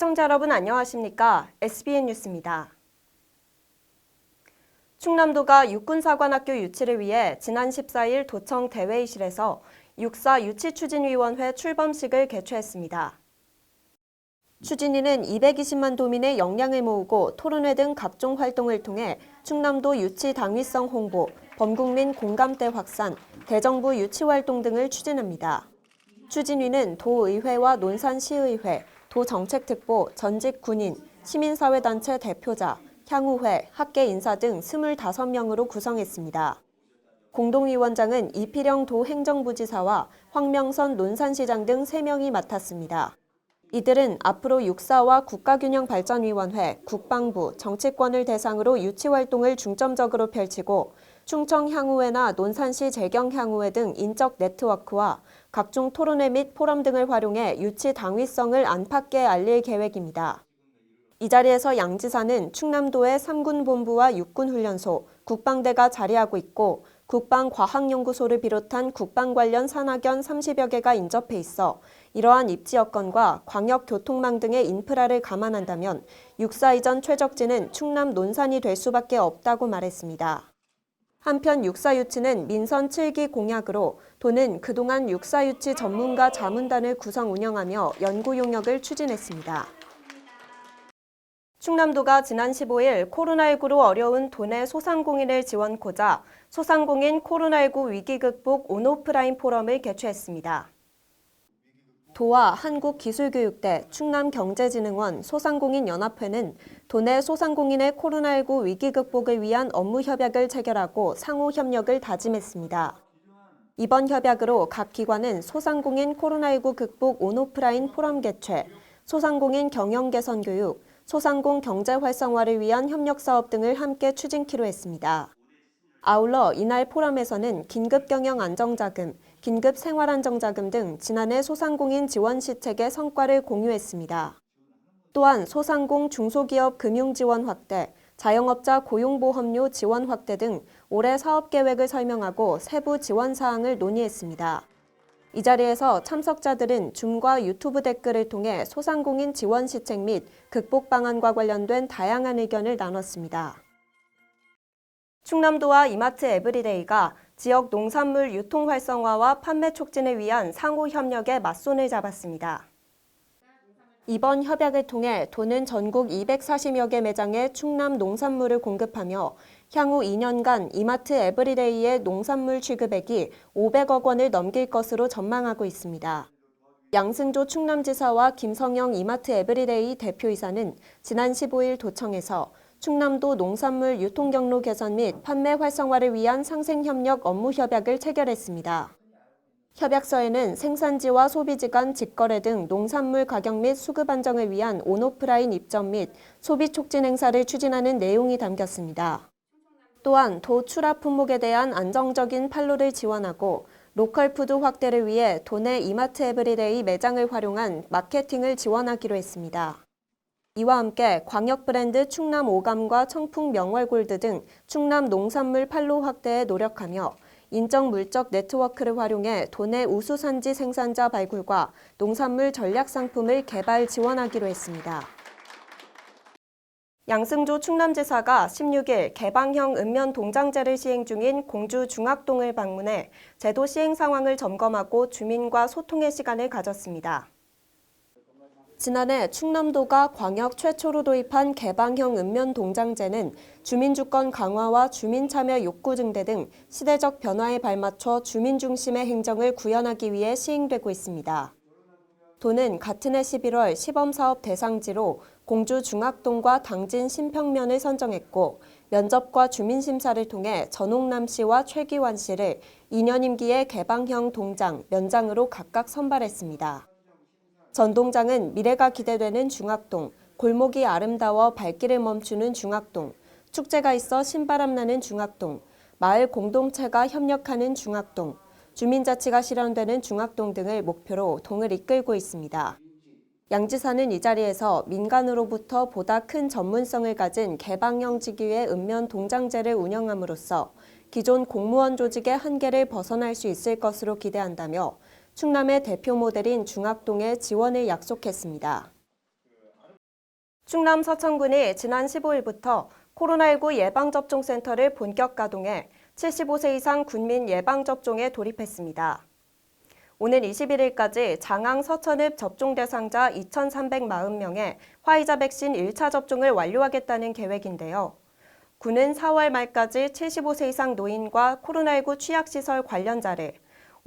시청자 여러분 안녕하십니까? SBN 뉴스입니다. 충남도가 육군사관학교 유치를 위해 지난 14일 도청 대회의실에서 육사 유치추진위원회 출범식을 개최했습니다. 추진위는 220만 도민의 역량을 모으고 토론회 등 각종 활동을 통해 충남도 유치 당위성 홍보, 범국민 공감대 확산, 대정부 유치 활동 등을 추진합니다. 추진위는 도의회와 논산시의회, 도정책특보, 전직 군인, 시민사회단체 대표자, 향후회, 학계 인사 등 25명으로 구성했습니다. 공동위원장은 이필영 도 행정부지사와 황명선 논산시장 등 3명이 맡았습니다. 이들은 앞으로 육사와 국가균형발전위원회, 국방부, 정치권을 대상으로 유치활동을 중점적으로 펼치고 충청 향후회나 논산시 재경 향후회 등 인적 네트워크와 각종 토론회 및 포럼 등을 활용해 유치 당위성을 안팎에 알릴 계획입니다. 이 자리에서 양 지사는 충남도의 3군 본부와 육군훈련소, 국방대가 자리하고 있고 국방과학연구소를 비롯한 국방 관련 산학연 30여 개가 인접해 있어 이러한 입지 여건과 광역 교통망 등의 인프라를 감안한다면 육사 이전 최적지는 충남 논산이 될 수밖에 없다고 말했습니다. 한편 육사유치는 민선 7기 공약으로 도는 그동안 육사유치 전문가 자문단을 구성 운영하며 연구 용역을 추진했습니다. 충남도가 지난 15일 코로나19로 어려운 도내 소상공인을 지원코자 소상공인 코로나19 위기 극복 온오프라인 포럼을 개최했습니다. 도와 한국기술교육대, 충남경제진흥원, 소상공인연합회는 도내 소상공인의 코로나19 위기 극복을 위한 업무 협약을 체결하고 상호 협력을 다짐했습니다. 이번 협약으로 각 기관은 소상공인 코로나19 극복 온오프라인 포럼 개최, 소상공인 경영 개선 교육, 소상공 경제 활성화를 위한 협력 사업 등을 함께 추진키로 했습니다. 아울러 이날 포럼에서는 긴급 경영 안정자금, 긴급 생활안정자금 등 지난해 소상공인 지원 시책의 성과를 공유했습니다. 또한 소상공 중소기업 금융 지원 확대, 자영업자 고용보험료 지원 확대 등 올해 사업 계획을 설명하고 세부 지원 사항을 논의했습니다. 이 자리에서 참석자들은 줌과 유튜브 댓글을 통해 소상공인 지원 시책 및 극복 방안과 관련된 다양한 의견을 나눴습니다. 충남도와 이마트 에브리데이가 지역 농산물 유통 활성화와 판매 촉진을 위한 상호 협력에 맞손을 잡았습니다. 이번 협약을 통해 도는 전국 240여 개 매장에 충남 농산물을 공급하며 향후 2년간 이마트 에브리데이의 농산물 취급액이 500억 원을 넘길 것으로 전망하고 있습니다. 양승조 충남지사와 김성영 이마트 에브리데이 대표이사는 지난 15일 도청에서 충남도 농산물 유통 경로 개선 및 판매 활성화를 위한 상생 협력 업무 협약을 체결했습니다. 협약서에는 생산지와 소비지 간 직거래 등 농산물 가격 및 수급 안정을 위한 온오프라인 입점 및 소비 촉진 행사를 추진하는 내용이 담겼습니다. 또한 도 출하 품목에 대한 안정적인 판로를 지원하고 로컬 푸드 확대를 위해 도내 이마트 에브리데이 매장을 활용한 마케팅을 지원하기로 했습니다. 이와 함께 광역 브랜드 충남 오감과 청풍 명월골드 등 충남 농산물 판로 확대에 노력하며 인적 물적 네트워크를 활용해 도내 우수 산지 생산자 발굴과 농산물 전략 상품을 개발 지원하기로 했습니다. 양승조 충남지사가 16일 개방형 읍면 동장제를 시행 중인 공주 중학동을 방문해 제도 시행 상황을 점검하고 주민과 소통의 시간을 가졌습니다. 지난해 충남도가 광역 최초로 도입한 개방형 읍면 동장제는 주민주권 강화와 주민참여 욕구 증대 등 시대적 변화에 발맞춰 주민 중심의 행정을 구현하기 위해 시행되고 있습니다. 도는 같은 해 11월 시범사업 대상지로 공주 중학동과 당진 신평면을 선정했고 면접과 주민심사를 통해 전옥남 씨와 최기환 씨를 2년 임기의 개방형 동장, 면장으로 각각 선발했습니다. 전동장은 미래가 기대되는 중학동, 골목이 아름다워 발길을 멈추는 중학동, 축제가 있어 신바람 나는 중학동, 마을 공동체가 협력하는 중학동, 주민자치가 실현되는 중학동 등을 목표로 동을 이끌고 있습니다. 양 지사는 이 자리에서 민간으로부터 보다 큰 전문성을 가진 개방형 직위의 읍면 동장제를 운영함으로써 기존 공무원 조직의 한계를 벗어날 수 있을 것으로 기대한다며 충남의 대표 모델인 중학동에 지원을 약속했습니다. 충남 서천군이 지난 15일부터 코로나19 예방접종센터를 본격 가동해 75세 이상 군민 예방접종에 돌입했습니다. 오는 21일까지 장항 서천읍 접종 대상자 2,340명의 화이자 백신 1차 접종을 완료하겠다는 계획인데요. 군은 4월 말까지 75세 이상 노인과 코로나19 취약시설 관련자를,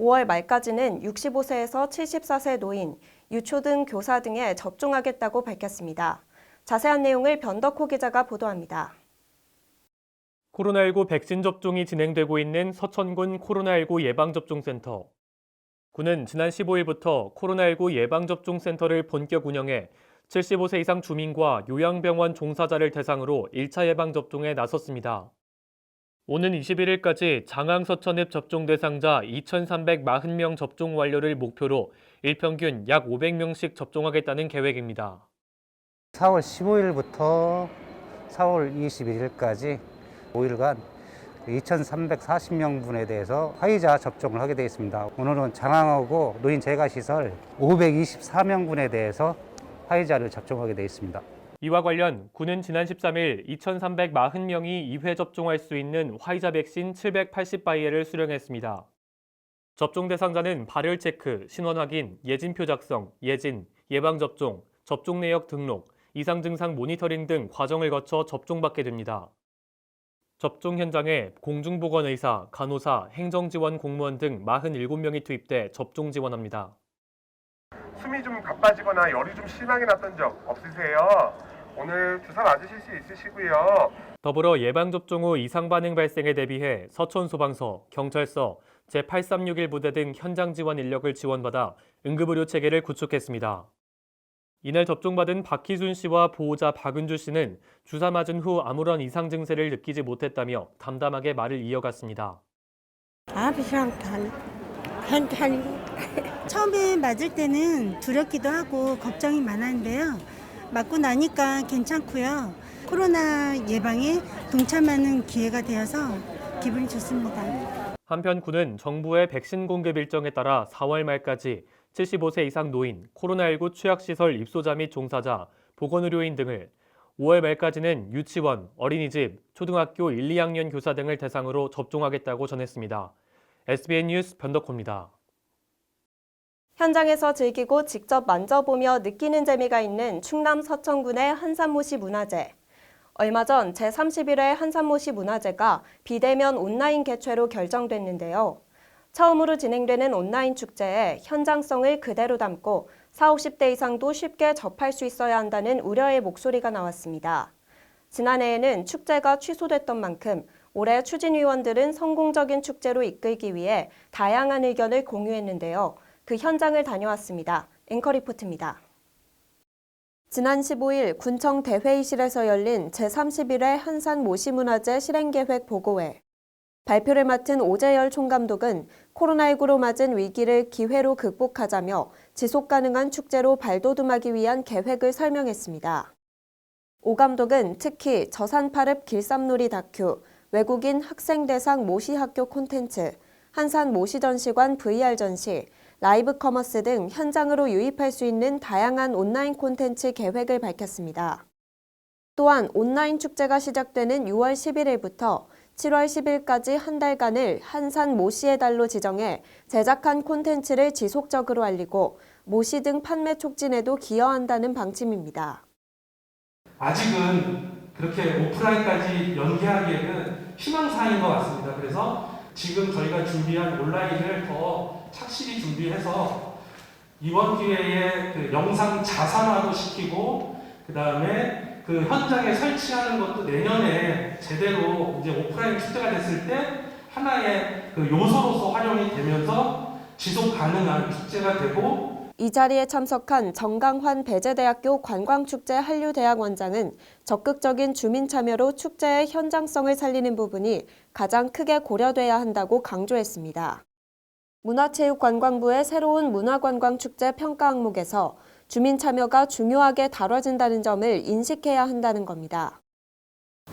5월 말까지는 65세에서 74세 노인, 유초 등 교사 등에 접종하겠다고 밝혔습니다. 자세한 내용을 변덕호 기자가 보도합니다. 코로나19 백신 접종이 진행되고 있는 서천군 코로나19 예방접종센터. 군은 지난 15일부터 코로나19 예방접종센터를 본격 운영해 75세 이상 주민과 요양병원 종사자를 대상으로 1차 예방접종에 나섰습니다. 오는 21일까지 장항 서천읍 접종 대상자 2,340명 접종 완료를 목표로 일평균 약 500명씩 접종하겠다는 계획입니다. 4월 15일부터 4월 21일까지 5일간 2,340명분에 대해서 화이자 접종을 하게 되어 있습니다. 오늘은 장항하고 노인 재가시설 524명분에 대해서 화이자를 접종하게 되어 있습니다. 이와 관련 군은 지난 13일 2,340명이 2회 접종할 수 있는 화이자 백신 780바이에를 수령했습니다. 접종 대상자는 발열 체크, 신원 확인, 예진표 작성, 예진, 예방 접종, 접종 내역 등록, 이상 증상 모니터링 등 과정을 거쳐 접종받게 됩니다. 접종 현장에 공중보건 의사, 간호사, 행정지원 공무원 등 47명이 투입돼 접종 지원합니다. 숨이 좀 가빠지거나 열이 좀 심하게 났던 적 없으세요? 오늘 주사 맞으실 수 있으시고요. 더불어 예방접종 후 이상 반응 발생에 대비해 서천소방서, 경찰서, 제8361 부대 등 현장 지원 인력을 지원받아 응급의료 체계를 구축했습니다. 이날 접종받은 박희순 씨와 보호자 박은주 씨는 주사 맞은 후 아무런 이상 증세를 느끼지 못했다며 담담하게 말을 이어갔습니다. 아프시랑 괜찮고 처음에 맞을 때는 두렵기도 하고 걱정이 많았는데요. 맞고 나니까 괜찮고요. 코로나 예방에 동참하는 기회가 되어서 기분이 좋습니다. 한편 군은 정부의 백신 공급 일정에 따라 4월 말까지 75세 이상 노인, 코로나19 취약시설 입소자 및 종사자, 보건의료인 등을 5월 말까지는 유치원, 어린이집, 초등학교 1, 2학년 교사 등을 대상으로 접종하겠다고 전했습니다. SBN 뉴스 변덕호입니다. 현장에서 즐기고 직접 만져보며 느끼는 재미가 있는 충남 서천군의 한산모시 문화제. 얼마 전 제31회 한산모시 문화제가 비대면 온라인 개최로 결정됐는데요. 처음으로 진행되는 온라인 축제에 현장성을 그대로 담고 40, 50대 이상도 쉽게 접할 수 있어야 한다는 우려의 목소리가 나왔습니다. 지난해에는 축제가 취소됐던 만큼 올해 추진위원들은 성공적인 축제로 이끌기 위해 다양한 의견을 공유했는데요. 그 현장을 다녀왔습니다. 앵커 리포트입니다. 지난 15일 군청 대회의실에서 열린 제31회 한산 모시문화제 실행계획 보고회. 발표를 맡은 오재열 총감독은 코로나19로 맞은 위기를 기회로 극복하자며 지속 가능한 축제로 발돋움하기 위한 계획을 설명했습니다. 오 감독은 특히 저산파릅 길쌈놀이 다큐, 외국인 학생 대상 모시학교 콘텐츠, 한산 모시전시관 VR 전시, 라이브 커머스 등 현장으로 유입할 수 있는 다양한 온라인 콘텐츠 계획을 밝혔습니다. 또한 온라인 축제가 시작되는 6월 11일부터 7월 10일까지 한 달간을 한산 모시의 달로 지정해 제작한 콘텐츠를 지속적으로 알리고 모시 등 판매 촉진에도 기여한다는 방침입니다. 아직은 그렇게 오프라인까지 연계하기에는 희망사항인 것 같습니다. 그래서 지금 저희가 준비한 온라인을 더 착실히 준비해서 이번 기회에 그 영상 자산화도 시키고 그 다음에 그 현장에 설치하는 것도 내년에 제대로 이제 오프라인 축제가 됐을 때 하나의 그 요소로서 활용이 되면서 지속 가능한 축제가 되고 이 자리에 참석한 정강환 배재대학교 관광축제 한류대학 원장은 적극적인 주민 참여로 축제의 현장성을 살리는 부분이 가장 크게 고려돼야 한다고 강조했습니다. 문화체육관광부의 새로운 문화관광축제 평가 항목에서 주민 참여가 중요하게 다뤄진다는 점을 인식해야 한다는 겁니다.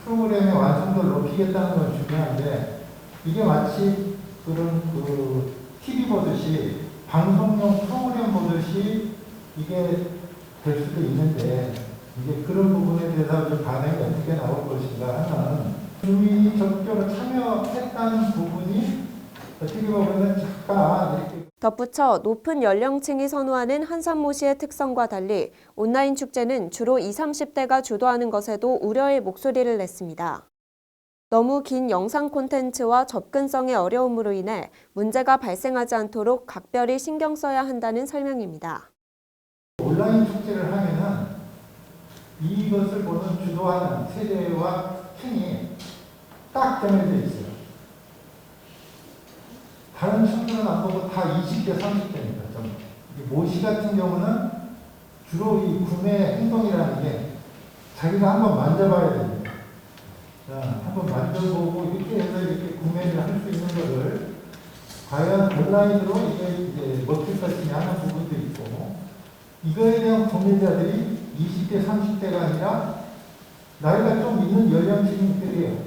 프로그램의 완성도를 높이겠다는 건 중요한데 이게 마치 그런 그 TV 보듯이 방송용 프로그램 보듯이 이게 될 수도 있는데 이제 그런 부분에 대해서 좀 반응이 어떻게 나올 것인가 하는 주민이 적극적으로 참여했다는 부분이 어떻게 보면 잠깐 이렇게 덧붙여 높은 연령층이 선호하는 한산모시의 특성과 달리 온라인 축제는 주로 20, 30대가 주도하는 것에도 우려의 목소리를 냈습니다. 너무 긴 영상 콘텐츠와 접근성의 어려움으로 인해 문제가 발생하지 않도록 각별히 신경 써야 한다는 설명입니다. 온라인 축제를 하면은 이것을 보는 주도하는 세대와 층이 딱 정해져 있어요. 다른 층들은 안 보고 다 20대, 30대입니다. 좀. 모시 같은 경우는 주로 이 구매 행동이라는 게 자기가 한번 만져봐야 됩니다. 자, 한번 만져보고 이렇게 해서 이렇게 구매를 할 수 있는 거를 과연 온라인으로 이게 이제 먹힐 것이냐 하는 부분도 있고 이거에 대한 고민자들이 20대, 30대가 아니라 나이가 좀 있는 연령층들이에요.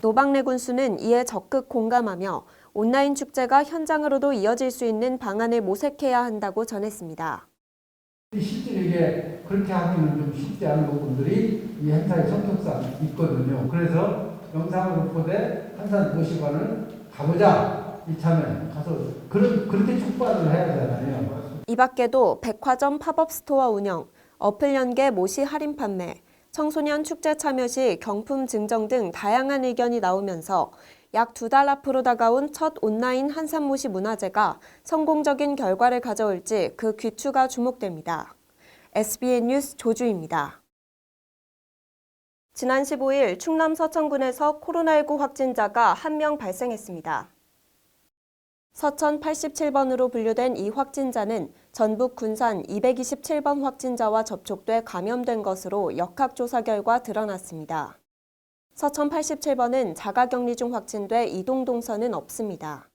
노박래 군수는 이에 적극 공감하며 온라인 축제가 현장으로도 이어질 수 있는 방안을 모색해야 한다고 전했습니다. 실제로 이게 그렇게 하기는 좀 쉽지 않은 부분들이 이 행사의 성격상 있거든요. 그래서 영상으로 보되 한산 도시관을 가보자 이참에 가서 그런 그렇게 촉발을 해야 되잖아요. 이 밖에도 백화점 팝업 스토어 운영, 어플 연계 모시 할인 판매, 청소년 축제 참여 시 경품 증정 등 다양한 의견이 나오면서 약 두 달 앞으로 다가온 첫 온라인 한산모시 문화제가 성공적인 결과를 가져올지 그 귀추가 주목됩니다. SBN 뉴스 조주입니다. 지난 15일 충남 서천군에서 코로나19 확진자가 한명 발생했습니다. 서천 87번으로 분류된 이 확진자는 전북 군산 227번 확진자와 접촉돼 감염된 것으로 역학조사 결과 드러났습니다. 서천 87번은 자가격리 중 확진돼 이동 동선은 없습니다.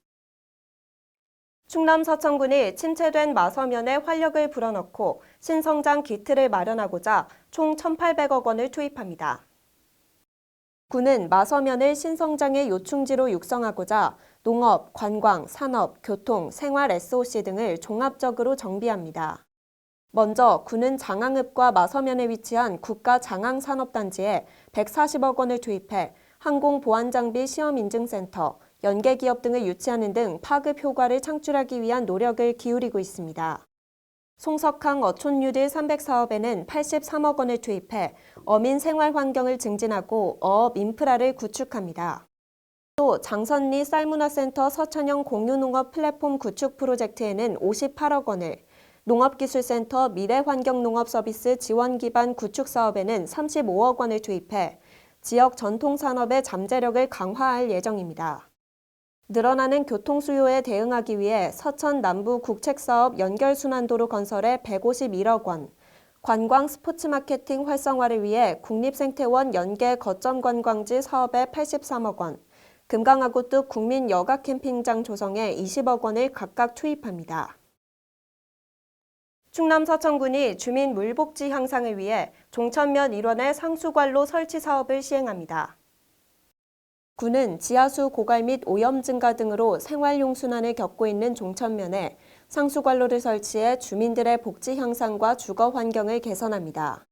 충남 서천군이 침체된 마서면에 활력을 불어넣고 신성장 기틀을 마련하고자 총 1,800억 원을 투입합니다. 군은 마서면을 신성장의 요충지로 육성하고자 농업, 관광, 산업, 교통, 생활 SOC 등을 종합적으로 정비합니다. 먼저 군은 장항읍과 마서면에 위치한 국가 장항산업단지에 140억 원을 투입해 항공보안장비 시험인증센터, 연계기업 등을 유치하는 등 파급 효과를 창출하기 위한 노력을 기울이고 있습니다. 송석항 어촌뉴딜 300사업에는 83억 원을 투입해 어민 생활 환경을 증진하고 어업 인프라를 구축합니다. 또 장선리 쌀문화센터 서천형 공유농업 플랫폼 구축 프로젝트에는 58억 원을, 농업기술센터 미래환경농업서비스 지원 기반 구축 사업에는 35억 원을 투입해 지역 전통 산업의 잠재력을 강화할 예정입니다. 늘어나는 교통 수요에 대응하기 위해 서천 남부 국책 사업 연결 순환도로 건설에 151억 원, 관광 스포츠 마케팅 활성화를 위해 국립생태원 연계 거점 관광지 사업에 83억 원, 금강하구 뚝 국민 여가 캠핑장 조성에 20억 원을 각각 투입합니다. 충남 서천군이 주민 물복지 향상을 위해 종천면 일원의 상수관로 설치 사업을 시행합니다. 군은 지하수 고갈 및 오염 증가 등으로 생활용 순환을 겪고 있는 종천면에 상수관로를 설치해 주민들의 복지 향상과 주거 환경을 개선합니다.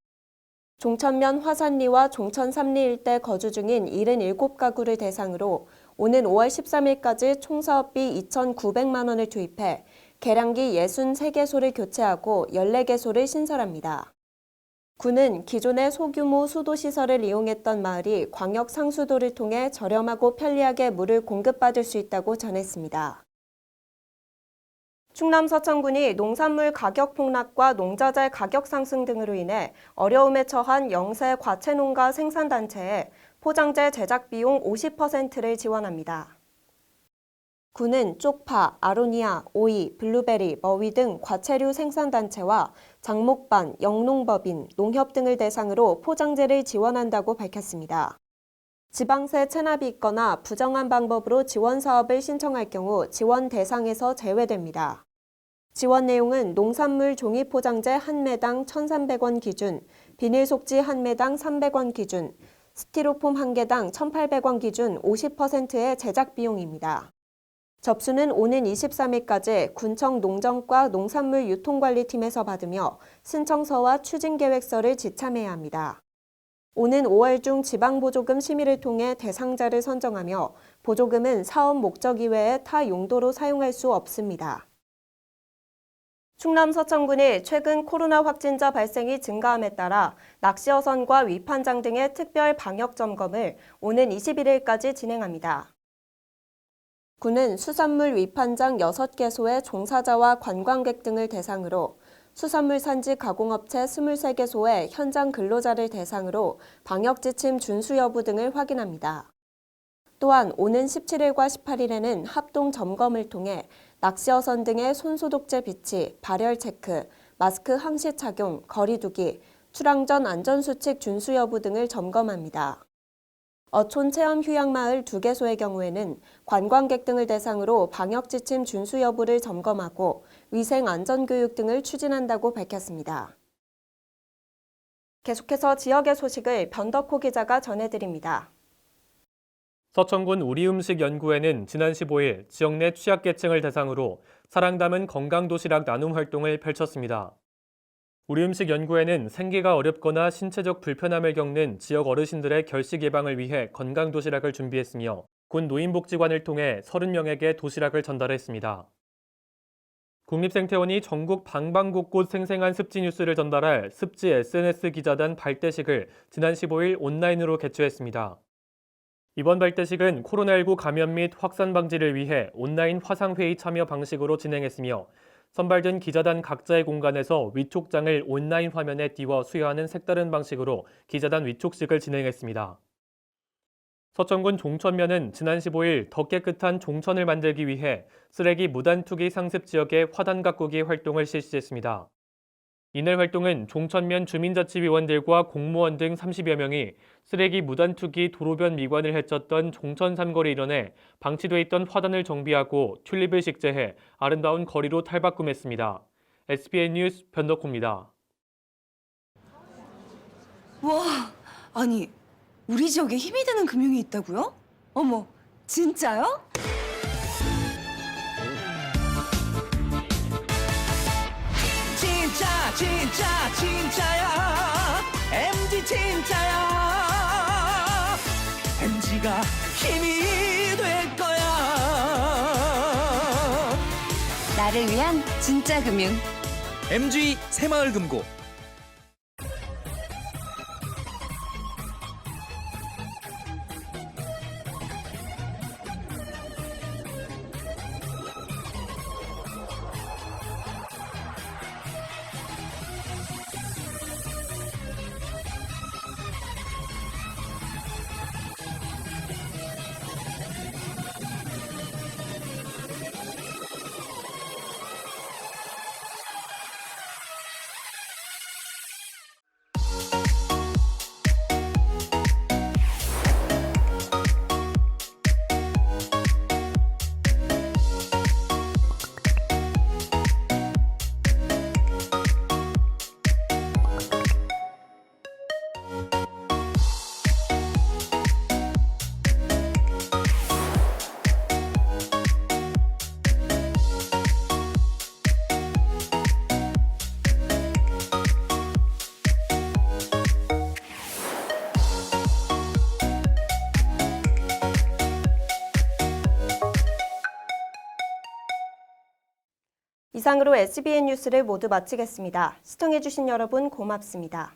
종천면 화산리와 종천 삼리 일대 거주 중인 77가구를 대상으로 오는 5월 13일까지 총 사업비 2,900만 원을 투입해 계량기 63개소를 교체하고 14개소를 신설합니다. 군은 기존의 소규모 수도시설을 이용했던 마을이 광역 상수도를 통해 저렴하고 편리하게 물을 공급받을 수 있다고 전했습니다. 충남 서천군이 농산물 가격 폭락과 농자재 가격 상승 등으로 인해 어려움에 처한 영세 과채농가 생산단체에 포장재 제작 비용 50%를 지원합니다. 군은 쪽파, 아로니아, 오이, 블루베리, 머위 등 과채류 생산단체와 장목반, 영농법인, 농협 등을 대상으로 포장재를 지원한다고 밝혔습니다. 지방세 체납이 있거나 부정한 방법으로 지원 사업을 신청할 경우 지원 대상에서 제외됩니다. 지원 내용은 농산물 종이 포장재 한 매당 1,300원 기준, 비닐 속지 한 매당 300원 기준, 스티로폼 한 개당 1,800원 기준 50%의 제작 비용입니다. 접수는 오는 23일까지 군청 농정과 농산물 유통관리팀에서 받으며 신청서와 추진계획서를 지참해야 합니다. 오는 5월 중 지방보조금 심의를 통해 대상자를 선정하며 보조금은 사업 목적 이외에 타 용도로 사용할 수 없습니다. 충남 서천군이 최근 코로나 확진자 발생이 증가함에 따라 낚시어선과 위판장 등의 특별 방역 점검을 오는 21일까지 진행합니다. 군은 수산물 위판장 6개소의 종사자와 관광객 등을 대상으로 수산물 산지 가공업체 23개소의 현장 근로자를 대상으로 방역 지침 준수 여부 등을 확인합니다. 또한 오는 17일과 18일에는 합동 점검을 통해 낚시어선 등의 손소독제 비치, 발열 체크, 마스크 항시 착용, 거리두기, 출항 전 안전수칙 준수 여부 등을 점검합니다. 어촌 체험 휴양마을 두 개소의 경우에는 관광객 등을 대상으로 방역 지침 준수 여부를 점검하고 위생 안전 교육 등을 추진한다고 밝혔습니다. 계속해서 지역의 소식을 변덕호 기자가 전해드립니다. 서천군 우리음식연구회는 지난 15일 지역 내 취약계층을 대상으로 사랑 담은 건강도시락 나눔 활동을 펼쳤습니다. 우리음식연구회는 생계가 어렵거나 신체적 불편함을 겪는 지역 어르신들의 결식 예방을 위해 건강 도시락을 준비했으며 군 노인복지관을 통해 30명에게 도시락을 전달했습니다. 국립생태원이 전국 방방곳곳 생생한 습지 뉴스를 전달할 습지 SNS 기자단 발대식을 지난 15일 온라인으로 개최했습니다. 이번 발대식은 코로나19 감염 및 확산 방지를 위해 온라인 화상회의 참여 방식으로 진행했으며 선발된 기자단 각자의 공간에서 위촉장을 온라인 화면에 띄워 수여하는 색다른 방식으로 기자단 위촉식을 진행했습니다. 서천군 종천면은 지난 15일 더 깨끗한 종천을 만들기 위해 쓰레기 무단 투기 상습 지역의 화단 가꾸기 활동을 실시했습니다. 이날 활동은 종천면 주민자치위원들과 공무원 등 30여 명이 쓰레기 무단 투기 도로변 미관을 해쳤던 종천 삼거리 일원에 방치돼 있던 화단을 정비하고 튤립을 식재해 아름다운 거리로 탈바꿈했습니다. SBN 뉴스 변덕호입니다. 와, 아니 우리 지역에 힘이 되는 금융이 있다고요? 어머, 진짜요? 진짜 진짜 진짜야. MG 진짜야. MG가 힘이 될 거야. 나를 위한 진짜 금융. MG 새마을금고 이상으로 SBN 뉴스를 모두 마치겠습니다. 시청해주신 여러분 고맙습니다.